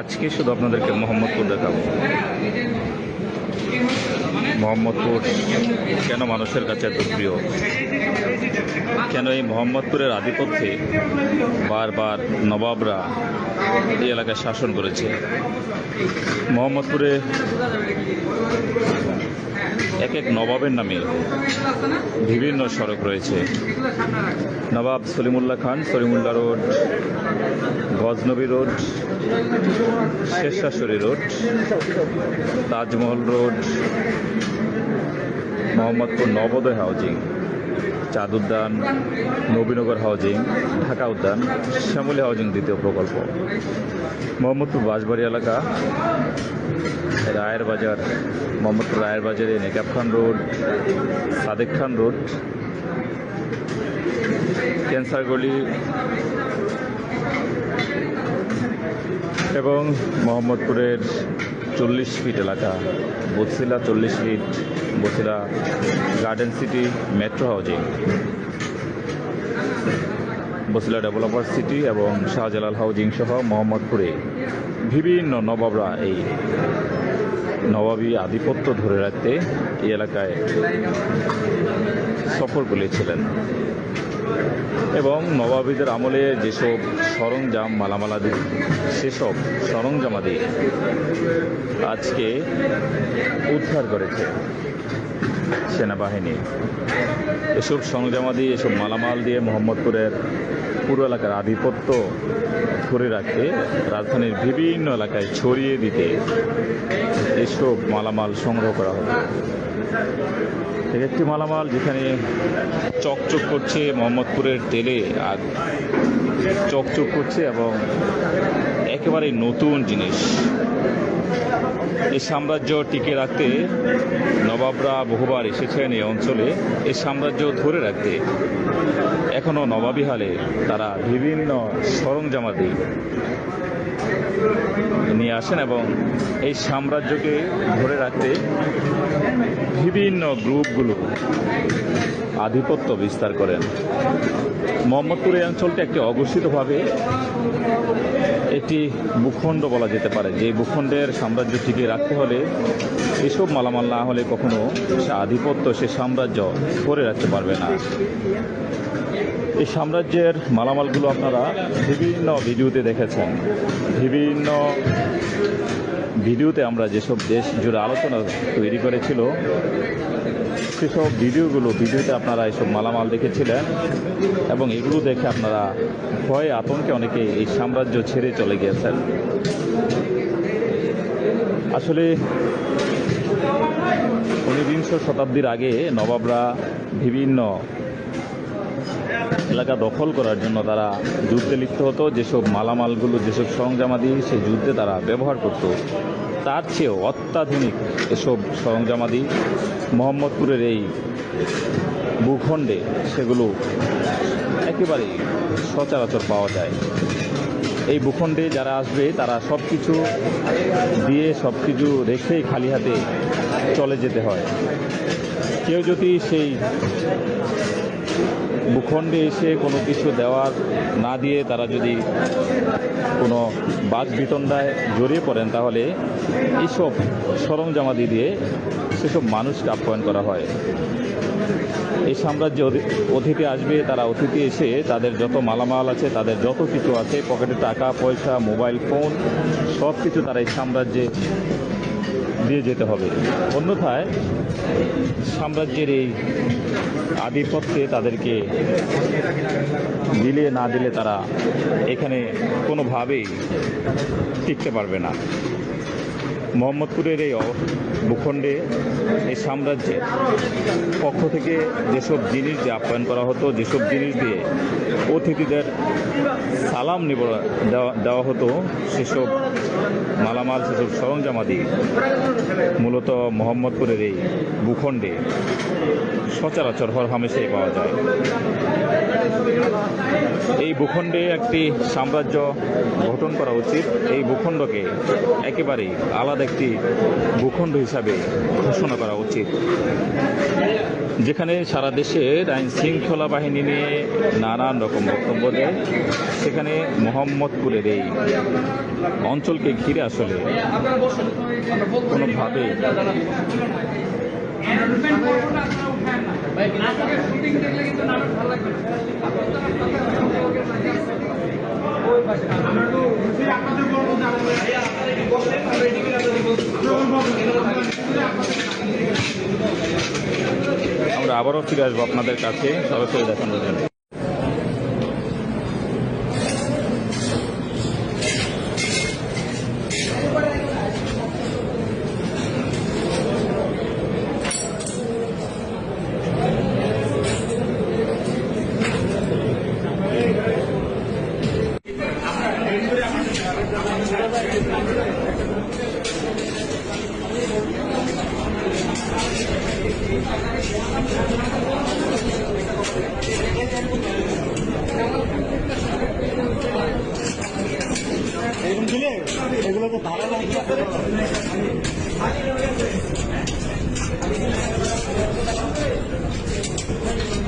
আজকে শুধু আপনাদেরকে মোহাম্মদপুর দেখাবো। মোহাম্মদপুর কেন মানুষের কাছে এত প্রিয়? কেন এই মোহাম্মদপুরের আধিপত্যে বারবার নবাবরা এই এলাকায় শাসন করেছে? মোহাম্মদপুরে এক এক নবাবের নামে বিভিন্ন সড়ক রয়েছে। Nawab Salimullah Khan, Salimullah road, Ghaznavi road Sheshashwari road, Taj Mahal road, Mohammadpur Nabodoy housing Chand Udyan Nabinagar housing, Dhaka উদ্যান, শ্যামলী হাউজিং দ্বিতীয় প্রকল্প। মোহাম্মদপুর বাঁশবাড়ি এলাকা, রায়ের বাজার, মোহাম্মদপুর রায়ের বাজারে Nekab Khan road, Sadek Khan road, cancer গলি এবং মোহাম্মদপুরের চল্লিশ ফিট এলাকা, বসিলা চল্লিশ feet, Basila garden city, metro housing. Basila developer city এবং শাহজালাল হাউজিং সহ মোহাম্মদপুরে বিভিন্ন নবাবরা এই নবাবী আধিপত্য ধরে রাখতে এই এলাকায় সফর করেছিলেন। এবং নবাবীদের আমলে যেসব সরঞ্জাম, মালামালাদি, সেসব সরঞ্জামাদি আজকে উদ্ধার করেছে। সেনাবাহিনী। এসব সরঞ্জামাদি এসব মালামাল দিয়ে মোহাম্মদপুরের পুরো এলাকার আধিপত্য ধরে রাখতে রাজধানীর বিভিন্ন এলাকায় ছড়িয়ে দিতে এসব মালামাল সংগ্রহ করা হতো। এক একটি মালামাল যেখানে চকচক করছে মোহাম্মদপুরের তেলে আর চকচক করছে এবং একেবারে নতুন জিনিস। এই সাম্রাজ্য টিকে রাখতে নবাবরা বহুবার এসেছেন এই অঞ্চলে, এই সাম্রাজ্য ধরে রাখতে। এখনও নবাবী হালে তারা বিভিন্ন সরঞ্জামাদি নিয়ে আসেন এবং এই সাম্রাজ্যকে ধরে রাখতে বিভিন্ন গ্রুপগুলো আধিপত্য বিস্তার করেন। মোহাম্মদপুর এই অঞ্চলটি একটি অঘোষিতভাবে একটি ভূখণ্ড বলা যেতে পারে। যে ভূখণ্ডের সাম্রাজ্য টিকিয়ে রাখতে হলে এসব মালামাল না হলে কখনো সে আধিপত্য, সে সাম্রাজ্য করে রাখতে পারবে না। এই সাম্রাজ্যের মালামালগুলো আপনারা বিভিন্ন ভিডিওতে দেখেছেন। বিভিন্ন ভিডিওতে আমরা যেসব দেশ জুড়ে আলোচনা তৈরি করেছিল, সেসব ভিডিওগুলো, ভিডিওতে আপনারা এসব মালামাল দেখেছিলেন এবং এগুলো দেখে আপনারা ভয়ে আতঙ্কে অনেকে এই সাম্রাজ্য ছেড়ে চলে গিয়েছেন। আসলে ঊনবিংশ শতাব্দীর আগে নবাবরা বিভিন্ন এলাকা দখল করার জন্য তারা যুদ্ধে লিপ্ত হতো, যেসব মালামালগুলো, যেসব সরঞ্জামাদি সেই যুদ্ধে তারা ব্যবহার করত। তার চেয়েও অত্যাধুনিক এসব সরঞ্জামাদি মোহাম্মদপুরের এই ভূখণ্ডে সেগুলো একেবারেই সচরাচর পাওয়া যায়। এই ভূখণ্ডে যারা আসবে, তারা সব কিছু দিয়ে সব কিছু রেখেই খালি হাতে চলে যেতে হয়। কেউ যদি সেই ভূখণ্ডে এসে কোনো কিছু দেওয়ার না দিয়ে তারা যদি কোনো বাদ বিতণ্ডায় জড়িয়ে পড়েন, তাহলে এইসব সরঞ্জামাদি দিয়ে সেসব মানুষকে আপ্যায়ন করা হয়। এই সাম্রাজ্য অতিথি আসবে, তারা অতিথি এসে তাদের যত মালামাল আছে, তাদের যত কিছু আছে, পকেটে টাকা, পয়সা, মোবাইল, ফোন সব কিছু তারা এই সাম্রাজ্যে দিয়ে যেতে হবে। অন্যথায় সাম্রাজ্যের এই আধিপত্যে তাদেরকে দিলে না দিলে তারা এখানে কোনোভাবেই টিকতে পারবে না। মোহাম্মদপুরের এই ভূখণ্ডে এই সাম্রাজ্যের পক্ষ থেকে যেসব জিনিস দিয়ে আপ্যায়ন করা হতো, যেসব জিনিস দিয়ে অতিথিদের সালাম নিব দেওয়া হতো। সেসব মালামাল, সেসব সরঞ্জামাদি মূলত মোহাম্মদপুরের এই ভূখণ্ডে সচরাচর হর হামেশাই পাওয়া যায়। এই ভূখণ্ডে একটি সাম্রাজ্য গঠন করা উচিত। এই ভূখণ্ডকে একেবারেই আলাদা একটি ভূখণ্ড হিসাবে ঘোষণা করা উচিত। যেখানে সারা দেশের আইন শৃঙ্খলা বাহিনী নিয়ে নানান রকম বক্তব্য দেয়। সেখানে মোহাম্মদপুরের এই অঞ্চলকে ঘিরে আসলে কোনোভাবেই আমরা আবারও ফিরে আসব আপনাদের কাছে। সরাসরি দেখানোর জন্য। বেগুন দিলে এগুলোকে ভালো লাগে Thank.